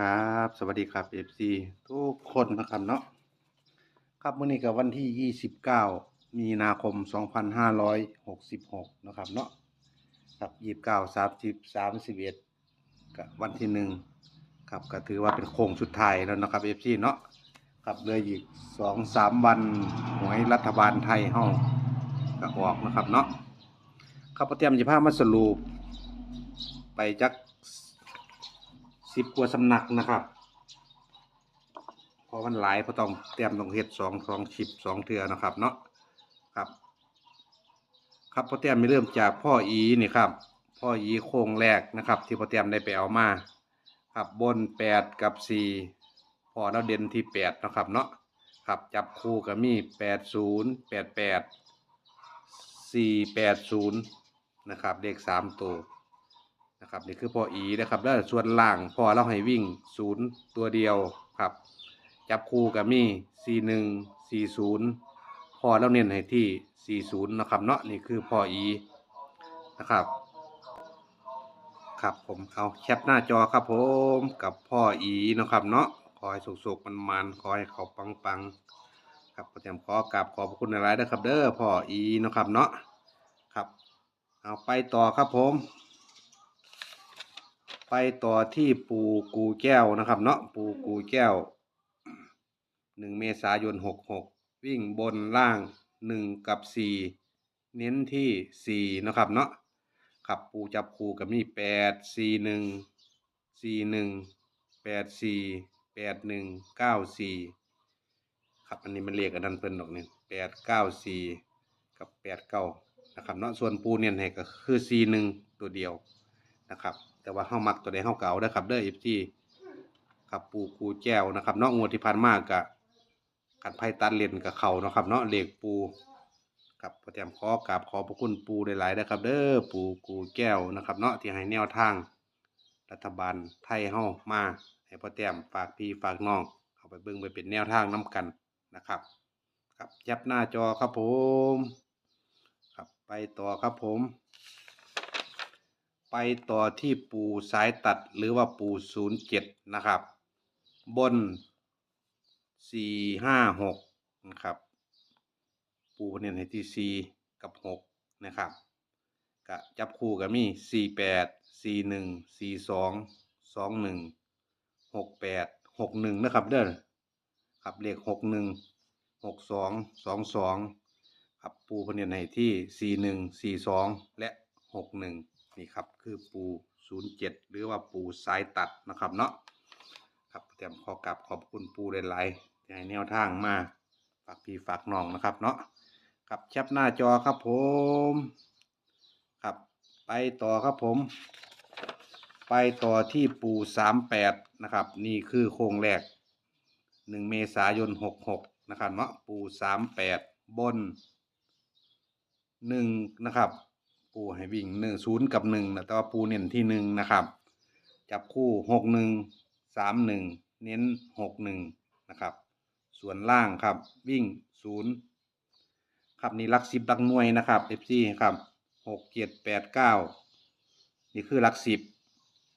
ครับ สวัสดีครับ FC ทุกคนนะครับเนาะครับมื้อนี้ก็วันที่ 29 มีนาคม 2566 นะครับเนาะครับ 29 30 31กับวันที่หนึ่งครับก็ถือว่าเป็นโค้งสุดท้ายแล้วนะครับ FC เนาะครับเลืออีก 2-3 วันหวยรัฐบาลไทยเฮาก็ออกนะครับเนาะครับเตรียมจะพามาสรุปไปจัก สิบกว่าสำนักนะครับเพราะมันหลายเพราะต้องเตรียมต้องเฮ็ดสองสองชิปสองเทือนะครับ เนาะครับ ครับพอเตรียมไม่เริ่มจากพ่ออีนี่ครับ พ่ออีโค้งแรกนะครับ ที่พอเตรียมได้ไปเอามาครับบนแปดกับสี่พอเราเด่นที่แปดนะครับ เนาะครับจับคู่กับมีแปดศูนย์แปดแปดสี่แปดศูนย์นะครับเลขสามตัว นะครับนี่คือพออีนะครับแล้วส่วนล่างพอเราให้วิ่งศูนย์ตัวเดียวครับ จับคู่กับมีสี่หนึ่งสี่ศูนย์พอเราเน้นให้ที่สี่ศูนย์นะครับเนาะนี่คือพออีนะครับครับผมเอาแคปหน้าจอครับผมกับพ่ออีนะครับเนาะขอให้สุกๆมันมันๆขอให้เขาปังๆครับก็เตรียมขอกราบขอบคุณในไลน์นะครับ เด้อพ่ออีนะครับเนาะครับ เอาไปต่อครับผม ไปต่อที่ปูกูแก้วนะครับ เนาะปูกูแก้วหนึ่งเมษายนหกหกวิ่งบนล่างหนึ่งกับสี่เน้นที่สี่นะครับเนาะครับปูจับคูกับมีแปดสี่หนึ่งสี่หนึ่งแปดสี่แปดหนึ่งเก้าสี่ครับอันนี้มันเรียกอันนั้นเพิ่นดอกนี่แปดเก้าสี่กับแปดเก้านะครับเนาะส่วนปูเนี่ยให้ก็คือสี่หนึ่งตัวเดียวนะครับ แต่ว่าเฮามักตัวใดเฮาเก่าเด้อครับเด้อ FG ครับปูกูแก้วนะครับเนาะงวดที่ผ่านมากกะกันไพ่ตัดเลนกับเขาเนาะครับเนาะเหลขปูครับพอเตรียมขอกราบขอพระคุณปูหลายๆนะครับ เด้อปูกูแก้วนะครับ เนาะที่ให้แนวทาง รัฐบาลไทยเฮามาให้พอเตรียมฝากพี่ฝากน้องเอาไปเบิ่งไปเป็นแนวทางน้กันนะครับ ครับยับหน้าจอครับผม ครับไปต่อครับผม ไปต่อที่ปูสายตัดหรือว่าปูศูนย์เจ็ดนะครับ บนสี่ห้าหกนะครับ ปูเน้นให้ที่สี่กับหกนะครับกะจับคู่กับมีสี่แปดสี่หนึ่งสี่สองสองหนึ่งหกแปดหกหนึ่งนะครับเด้อครับเลขหกหนึ่งหกสองสองสองครับปูพนเน้นให้ที่สี่หนึ่งสี่สองและหกหนึ่ง นี่ครับคือปู 07 หรือว่าปูสายตัดนะครับเนาะครับเตรียมขอกลับขอบคุณปูหลายๆที่ให้แนวทางมาฝากพี่ฝากน้องนะครับเนาะครับแคปหน้าจอครับผม ครับไปต่อครับผม ไปต่อที่ปู 38 นะครับ นี่คือโครงแรก 1 เมษายน 66 นะครับเนาะปู 38 บน 1 นะครับ ปูให้วิ่งหนึ่งศูนย์กับหนึ่งนะแต่ว่าปูเน้นที่หนึ่งนะครับ จับคู่หกหนึ่งสามหนึ่งเน้นหกหนึ่งนะครับ ส่วนล่างครับวิ่งศูนย์ครับนี่ลักสิบลักหน่วยนะครับเอฟซีครับหกเจ็ดแปดเก้านี่คือลักสิบ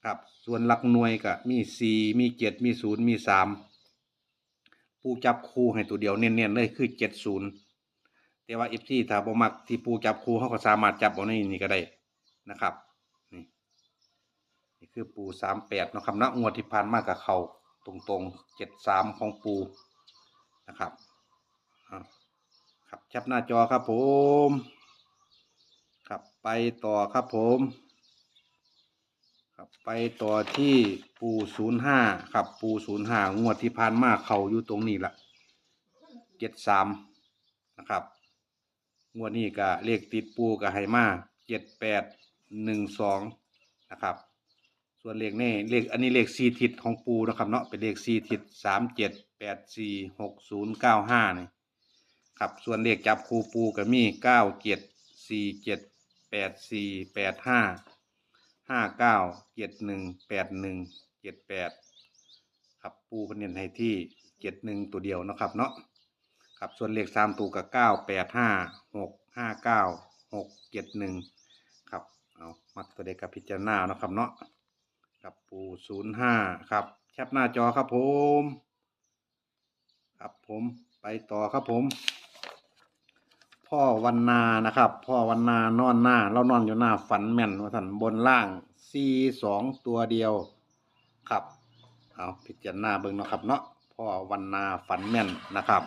ครับส่วนหลักหน่วยก็มีสี่มีเจ็ดมีศูนย์มีสามปูจับคู่ให้ตัวเดียวเน้นๆเลยคือเจ็ดศูนย์ แต่ว่าเอฟซีถ้าบ่มักที่ปูจับคูเขาก็สามารถจับเอาในนี่ก็ได้นะครับ นี่นี่คือปูสามแปดนะครับนะงวดที่ผ่านมากกับเขาตรงๆเจ็ดสามของปูนะครับครับชับหน้าจอครับผมครับไปต่อครับผมครับไปต่อที่ปูศูนย์ห้าครับปูศูนย์ห้างวดที่ผ่านมาเขาอยู่ตรงนี้ละเจ็ดสามนะครับ งวดนี้ก็เลขติดปูกับไฮมาเจ็ดแปดหนึ่งสองนะครับ ส่วนเลขนี่เลขอันนี้เลขสี่ทิศของปูนะครับเนาะเป็นเลขสี่ทิศสามเจ็ดแปดสี่หกศูนย์เก้าห้านี่ครับส่วนเลขจับคูปูก็มีเก้าเจ็ดสี่เจ็ดแปดสี่แปดห้าห้าเก้าเจ็ดหนึ่งแปดหนึ่งเจ็ดแปดครับปูเพนเน้นให้ที่เจ็ดหนึ่งตัวเดียวนะครับเนาะ ครับส่วนเลขสามตัวกับเก้าแปดห้าหกห้าเก้าหกเจ็ดหนึ่งครับเอามักตัวเด็กกับพิจารณาเนาะครับเนาะกับปูศูนย์ห้าครับแคคปหน้าจอครับผม ครับผมไปต่อครับผม พ่อวันนานะครับ พ่อวันนานอนหน้าเรานอนอยู่หน้าฝันแม่นว่าท่านบนล่างซีสองตัวเดียวครับเอาพิจารณาเบิ่งเนาะครับเนาะพ่อวันนาฝันแม่นนะครับ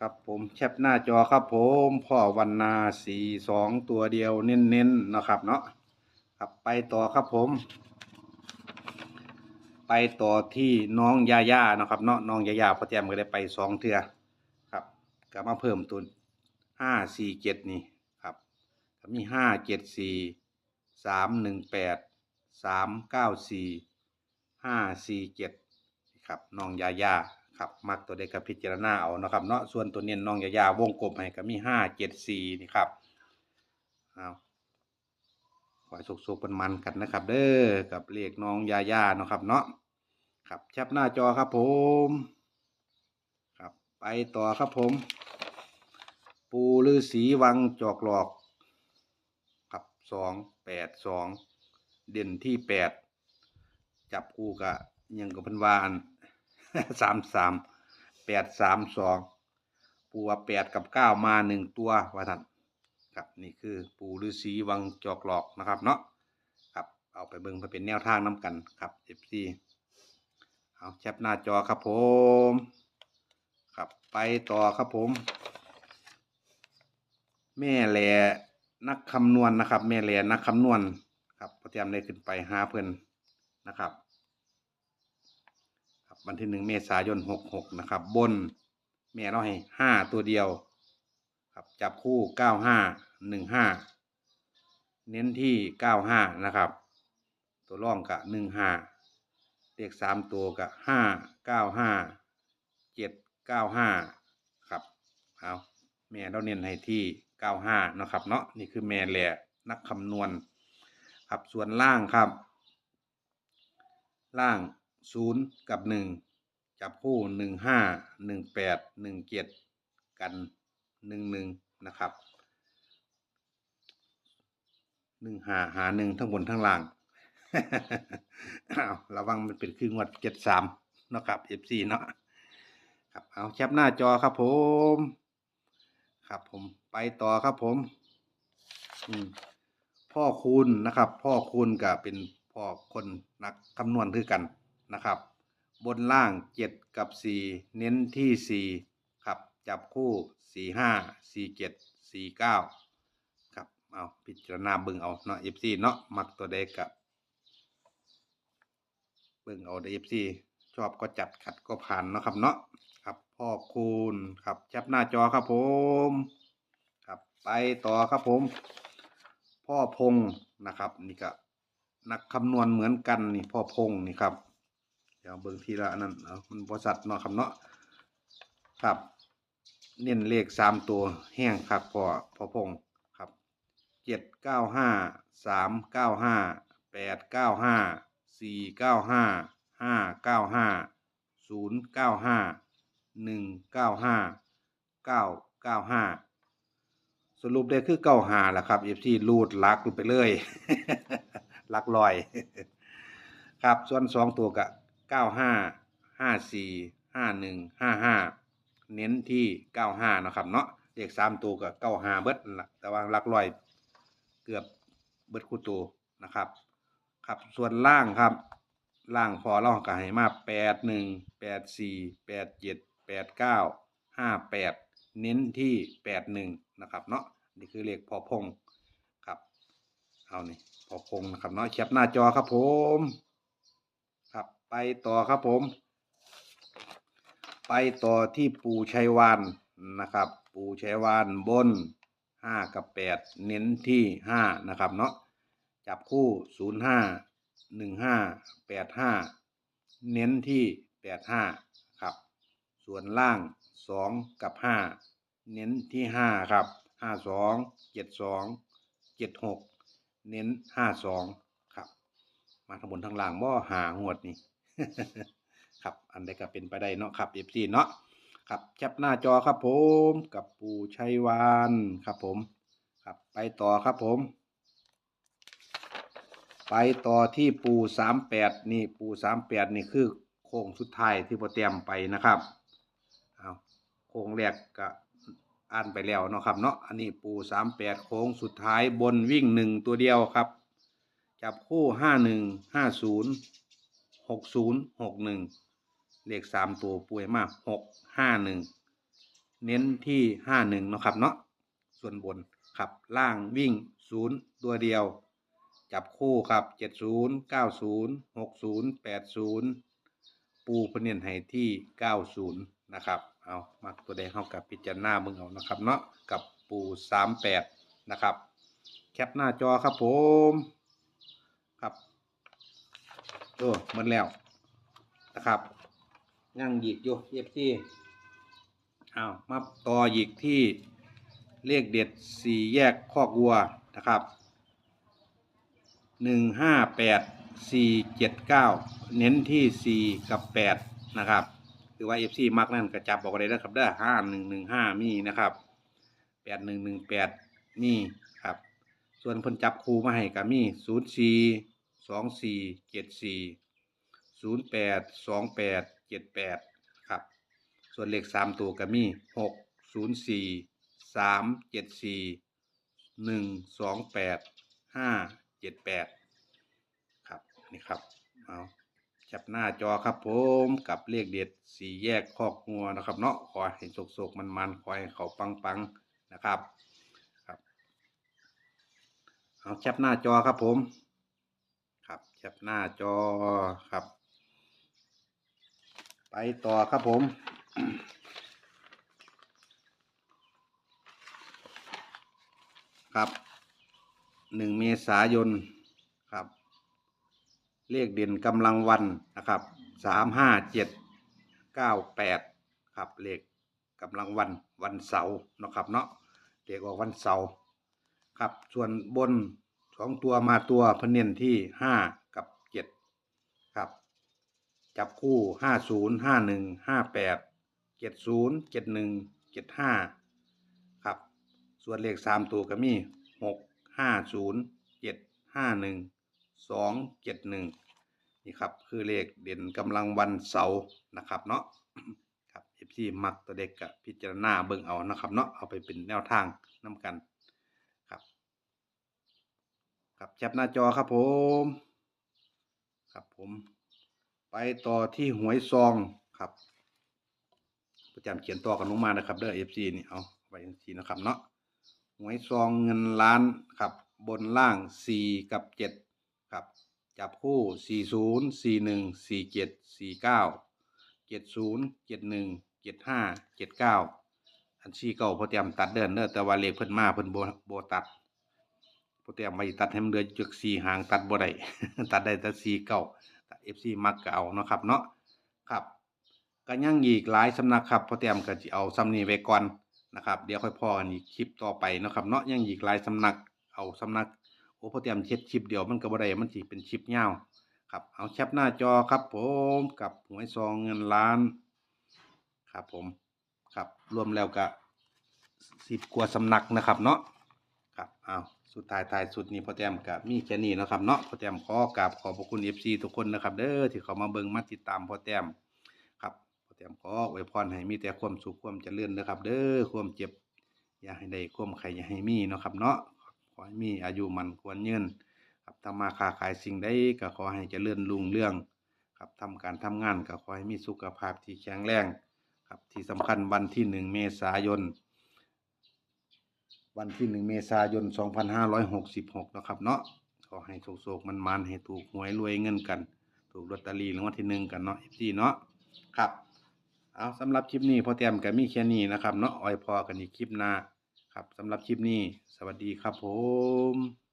ครับผมแคปหน้าจอครับผมพ่อวันนาสีสองตัวเดียวเน้นๆเนะครับเนาะครับไปต่อครับผม ไปต่อที่น้องยาย่านะครับเนาะน้องยาย่าพ่อแจมก็ได้ไปสองเทือครับก็มาเพิ่มตัวห้าสี่เจ็ดนี่ครับมีห้าเจ็ดสี่สามหนึ่งแปดสามเก้าสี่ห้าสี่เจ็ดครับน้องยาย่า ครับมักตัวเด็กกับพิจารณาเอาเนาะครับเนาะส่วนตัวเน้นน้องยายาวงกลมให้ก็มีห้าเจ็ดสี่นี่ครับเอาขอให้สุกๆเป็นมันกันนะครับ เด้อกับเลขน้องยายาเนาะครับ เนาะครับแคปหน้าจอครับผม ครับไปต่อครับผม ปูฤาษีวังจอกหลอกครับสองแปดสองเด่นที่แปดจับคู่กะยังกับพันวาน สามสามแปดสามสองปูว่าแปดกับเก้ามาหนึ่งตัวว่าท่านครับนี่คือปูฤาษีวังจอกหลอกนะครับเนาะครับเอาไปเบิ่งไปเป็นแนวทางน้กันครับเอฟซีเอาแคปหน้าจอครับผมครับไปต่อครับผม แม่แหลนักคำนวณนะครับ แม่แหลนักคำนวณครับพอเตรียมได้ขึ้นไปหาเพื่อนนะครับ วันที่หนึ่งเมษายนหกหกนะครับ บนแม่เราให้ห้าตัวเดียว ครับจับคู่เก้าห้าหนึ่งห้าเน้นที่เก้าห้านะครับ ตัวร่องกะหนึ่งห้าเลขสามตัวกะห้าเก้าห้าเจ็ดเก้าห้าครับเอาแม่เราเน้นให้ที่เก้าห้านะครับ เนาะนี่คือแม่แหล่นักคำนวณ ครับส่วนล่างครับ ล่าง ศูนย์กับหนึ่งจับคู่หนึ่งห้าหนึ่งแปดหนึ่งเจ็ดกันหนึ่งหนึ่งนะครับหนึ่งหาหาหนึ่งทั้งบนทั้งล่างอาระวังมันเป็นคืองวดเจ็ดสามนะครับ FC เนาะครับเอาแคปหน้าจอครับผม ครับผมไปต่อครับผมอืมพ่อคูณนะครับ พ่อคูณกับเป็นพ่อคนนักคำนวณคือกัน นะครับ บนล่างเจ็ดกับสี่เน้นที่สี่ครับ จับคู่สี่ห้าสี่เจ็ดสี่เก้าครับ เอาพิจารณาเบิ่งเอาเนาะ FC เนาะมักตัวใดกับเบิ่งเอาเอฟซีชอบก็จัดขัดก็ผ่านเนาะครับเนาะครับพ่อคูณครับแคปหน้าจอครับผมครับไปต่อครับผม พ่อพงนะครับนี่ก็นักคำนวณเหมือนกันนี่พ่อพงนี่ครับ ดี๋ยวเบิ่งทีละอันนั้นเอามันบริษัทเนาะครับเนาะครับ เน้นเลขสามตัวแห้งครับพอพอพงครับเจ็ดเก้าห้าสามเก้าห้าแปดเก้าห้าสี่เก้าห้าห้าเก้าห้าศูนย์เก้าห้าหนึ่งเก้าห้าเก้าเก้าห้าสรุปได้คือเก้าห้าแหละครับเอฟซีรูดลักไปเลยลักลอย ครับส่วนสองตัวกับ เก้าห้าห้าสี่ห้าหนึ่งห้าห้าเน้นที่เก้าห้านะครับเนาะเลขสามตัวกับเก้าห้าเบิดนั่นล่ะแต่ว่าลักลอยเกือบเบิดคู่ตัวนะครับ ครับส่วนล่างครับ ล่างพอเราก็ให้มาแปดหนึ่งแปดสี่แปดเจ็ดแปดเก้าห้าแปดเน้นที่แปดหนึ่งนะครับเนาะนี่คือเลขพอพงครับ เอานี่พอพงนะครับเนาะแคปหน้าจอครับผม ต่อครับผม ไปต่อที่ปูชัยวานนะครับ ปูชัยวานบนห้ากับแปดเน้นที่ห้านะครับเนาะจับคู่ศูนย์ห้าหนึ่งห้าแปดห้าเน้นที่แปดห้าครับ ส่วนล่างสองกับห้าเน้นที่ห้าครับห้าสองเจ็ดสองเจ็ดหกเน้นห้าสองครับ มาทั้งบนทั้งล่างบ่หางวดนี่ ครับอันใดก็เป็นไปได้เนาะครับเอฟซีเนาะครับแคปหน้าจอครับผมกับปูชัยวานครับผม ครับไปต่อครับผม ไปต่อที่ปูสามแปดนี่ปูสามแปดนี่คือโค้งสุดท้ายที่พอเตรียมไปนะครับเอาโค้งแรกก็อ่านไปแล้วเนาะครับเนาะอันนี้ปูสามแปดโค้งสุดท้ายบนวิ่งหนึ่งตัวเดียวครับ จับคู่ห้าหนึ่งห้าศูนย์ หกศูนย์หกหนึ่งเลขสามตัวป่วยมากหกห้าหนึ่งเน้นที่ห้าหนึ่งเนาะครับเนาะส่วนบนครับล่างวิ่งศูนย์ตัวเดียว จับคู่ครับเจ็ดศูนย์เก้าศูนย์หกศูนย์แปดศูนย์ปูพนเนียนให้ที่เก้าศูนย์นะครับเอามักตัวใดเข้ากับพิจารณาเบิ่งเอานะครับเนาะกับปูสามแปดนะครับ แคปหน้าจอครับผม โอ้หมันแล้วนะครับยังหยิกอยู่เย็บที่อ้าวมาต่อหยิกที่เลขเด็ดสี่แยกคอกวัวนะครับหนึ่งห้าแปดสี่เจ็ดเก้าเน้นที่สี่กับแปดนะครับคือว่าเอฟซีมักนั่นกระจับบอกอะไรนะครับได้ห้าหนึ่งหนึ่งห้ามีนะครับแปดหนึ่งหนึ่งแปดมีครับ ส่วนพนจับคูมาให้ก็มีศูนย์สี่ สองสี่เจ็ดสี่ศูนย์แปดสองแปดเจ็ดแปดครับ ส่วนเลขสามตัวก็มีหกศูนย์สี่สามเจ็ดสี่หนึ่งสองแปดห้าเจ็ดแปดครับนี่ครับเอาจับหน้าจอครับผมกับเลขเด็ดสี่แยกคอกงัวนะครับเนาะขอให้โศกๆมันๆขอให้เขาปังๆนะครับครับเอาแคปหน้าจอครับผม ปหน้าจอครับ ไปต่อครับผม ครับหนึ่งเมษายนครับ เลขเด่นกำลังวันนะครับสามห้าเจ็ดเก้าแปดครับเลขกำลังวันวันเสาร์นะครับเนาะเลขว่าวันเสาร์ครับส่วนบนสองตัวมาตัวเพนเนนที่ห้า จับคู่ห้าศูนย์ห้าหนึ่งห้าแปดเจ็ดศูนย์เจ็ดหนึ่งเจ็ดห้าครับ ส่วนเลขสามตัวก็มีหกห้าศูนย์เจ็ดห้าหนึ่งสองเจ็ดหนึ่งนี่ครับคือเลขเด่นกำลังวันเสาร์นะครับเนาะครับเอฟซีมักตัวเด็กกับพิจารณาเบิ่งเอานะครับเนาะเอาไปเป็นแนวทางนํกันครับ ครับแคปหน้าจอครับผม ครับผม ไปต่อที่หวยซองครับ ประจำเขียนต่อกันลงมานะครับเด้อ FC นี่เอาไว้ทีนะครับเนาะหวยซองเงินล้านครับ บนล่าง4กับ7ครับ จับคู่40 41 47 49 70 71 75 79อันชี้เก่าพอเตรียมตัดเดินเด้อแต่ว่าเลขเพิ่นมาเพิ่นบ่บ่ตัดพอเตรียมไปตัดให้มันเหลือจักสี่หางตัดบ่ได้ตัดได้แต่สี่เก่า แต่ FC มักก็เอาเนาะครับเนาะครับก็ยังอีกหลายสำนักครับพอเตรียมก็สิเอาซ้ำนีไว้ก่อนนะครับเดี๋ยวค่อยพอกันอีกคลิปต่อไปเนาะครับเนาะยังอีกหลายสำนักเอาสำนักโอ้พอเตรียมเฮ็ดคลิปเดียวมันก็บ่ได้มันสิเป็นคลิปยาวครับเอาแคปหน้าจอครับผมกับหวยซองเงินล้านครับผมครับรวมแล้วก็สิบกว่าสำนักนะครับเนาะ ครับอ้าวสุดท้ายท้ายสุดนี้พ่อแต้มกับมีแค่นี้นะครับเนาะพ่อแต้มขอกราบขอบพระคุณเอฟซีทุกคนนะครับ เด้อที่เขามาเบิ่งมาติดตามพ่อแต้มครับพ่อแต้มขออวยพรให้มีแต่ความสุขความเจริญนะครับ เด้อความเจ็บอย่าให้ได้ความไข่อย่าให้มีนะครับ เนาะขอให้มีอายุมันควรยืนครับทำมาค้าขายสิ่งใดก็ขอให้เจริญรุ่งเรื่องครับทำการทำงานก็ขอให้มีสุขภาพที่แข็งแรงครับที่สำคัญวันที่หนึ่งเมษายน วันที่หนึ่งเมษายนสองพันห้าร้อยหกสิบหกนะครับ เนาะขอให้โศกๆมันมันให้ถูกหวยรวยเงินกัน ถูกลอตเตอรี่รางวัลที่หนึ่งกันเนาะพี่เนาะครับเอาสำหรับคลิปนี้พอเตรียมกับมีแค่นี้นะครับเนาะอ่อยพอกันอีกคลิปหน้าครับสำหรับคลิปนี้ สวัสดีครับผม